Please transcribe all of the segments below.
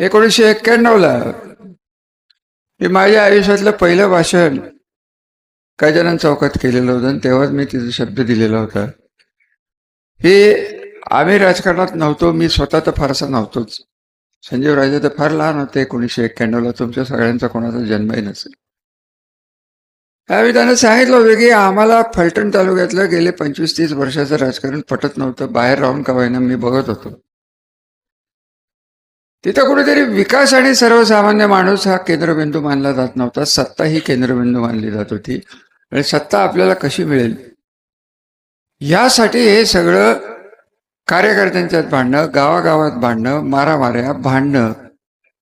एकोणीसशे एक्क्याण्णवला मी माझ्या आयुष्यातलं पहिलं भाषण गजानन चौकात केलेलं होतं आणि तेव्हाच मी तिचा शब्द दिलेला होता. हे आम्ही राजकारणात नव्हतो मी स्वतः तर फारसा नव्हतोच. संजीव राजे तर फार लहान होते एकोणीसशे एक्क्याण्णवला तुमच्या सगळ्यांचा कोणाचा जन्मही नसेल. त्यावेळी त्यानं सांगितलं होतं की आम्हाला फलटण तालुक्यातलं गेले पंचवीस तीस वर्षाचं राजकारण पटत नव्हतं बाहेर राहून का मी बघत होतो. तिथं कुठेतरी विकास आणि सर्वसामान्य माणूस हा केंद्रबिंदू मानला जात नव्हता. सत्ता ही केंद्रबिंदू मानली जात होती. आणि सत्ता आपल्याला कशी मिळेल? यासाठी हे सगळं कार्यकर्त्यांच्यात भांडणं गावागावात भांडणं मारामाऱ्या भांडणं.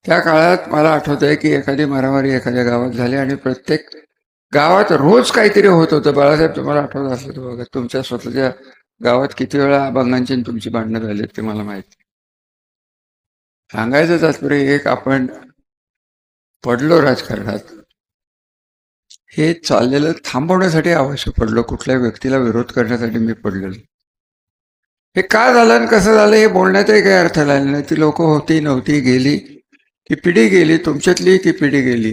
त्या काळात मला आठवत आहे की एखादी मारामारी एखाद्या गावात झाली आणि प्रत्येक गावात रोज काहीतरी होत होतं. बाळासाहेब तुम्हाला आठवत असलं तर बघा तुमच्या स्वतःच्या गावात किती वेळा अभंगांची तुमची भांडणं झाली ते मला माहिती. सांगायचं तात्पर्य एक आपण पडलो राजकारणात हे चाललेलं थांबवण्यासाठी आवश्यक पडलो कुठल्या व्यक्तीला विरोध करण्यासाठी मी पडलेलो. हे का झालं आणि कसं झालं हे बोलण्यातही काही अर्थ लागला नाही. ती लोक होती नव्हती गेली ती पिढी गेली तुमच्यातली ती पिढी गेली.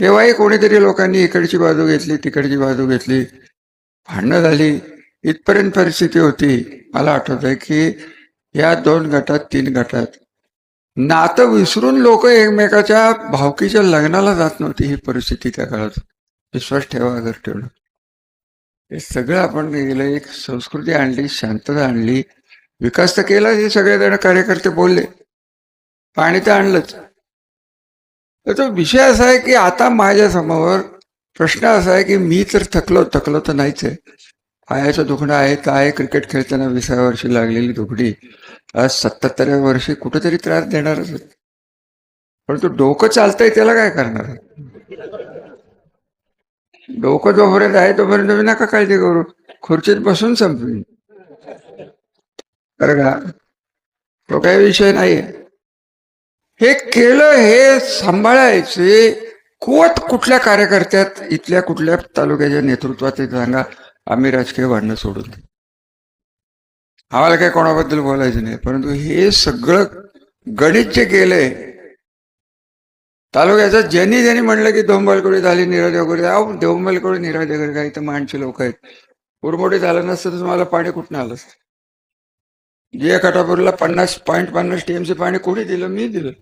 तेव्हाही कोणीतरी लोकांनी इकडची बाजू घेतली तिकडची बाजू घेतली. भांडणं झाली. इथपर्यंत परिस्थिती होती. मला आठवत आहे की या दोन गटात तीन गटात नातं विसरून लोक एकमेकाच्या भावकीच्या लग्नाला जात नव्हती ही परिस्थिती त्या काळात. विश्वास ठेवा अगर ठेवणं हे सगळं आपण गेलं एक संस्कृती आणली शांतता आणली. विकास तर केला हे सगळेजण कार्यकर्ते बोलले. पाणी तर आणलंच. तर तो विषय असा आहे की आता माझ्यासमोर प्रश्न असा आहे की मी तर थकलो थकलो तर नाहीच आहे. पायाचं दुखणं आहे तर आहे? क्रिकेट खेळताना विसाव्या वर्षी लागलेली दुखडी आज सत्याहत्तराव्या वर्षी कुठेतरी त्रास देणारच आहे. पण तो डोकं चालतंय त्याला काय करणार? डोकं जोपर्यंत आहे तोपर्यंत तुम्ही नका काळजी करू. खुर्चीत बसून संपवीन बरं का? तो काही विषय नाही हे केलं हे सांभाळायचे कुवत कुठल्या कार्यकर्त्यात इथल्या कुठल्या तालुक्याच्या नेतृत्वात सांगा. आम्ही राजकीय भांडणं सोडून आम्हाला काही कोणाबद्दल बोलायचं नाही. परंतु हे सगळं गणित जे केलंय तालुक्याचं ज्यांनी ज्यांनी म्हणलं की दोंबलकोडी झाली निराज वगैरे अहो दोंबलकोडी निराज वगैरे काही तर माणसे लोक आहेत. उरमोडी झालं नसतं तर तुम्हाला पाणी कुठनं आलं? असतं जे कटापूरला पन्नास पॉईंट पन्नास टीएमसी पाणी कोणी दिलं? मी दिलं.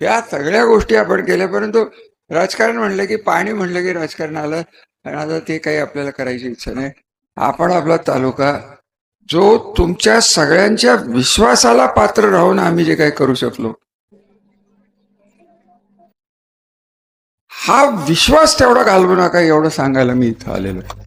या सगळ्या गोष्टी आपण केल्या परंतु राजकारण म्हणलं की पाणी म्हणलं की राजकारण आलं. आणि आता ते काही आपल्याला करायची इच्छा नाही. आपण आपला तालुका जो तुमच्या सगळ्यांच्या विश्वासाला पात्र राहून आम्ही जे काही करू शकलो हा विश्वास तेवढा घालवू नका एवढं सांगायला मी इथं आलेलो आहे.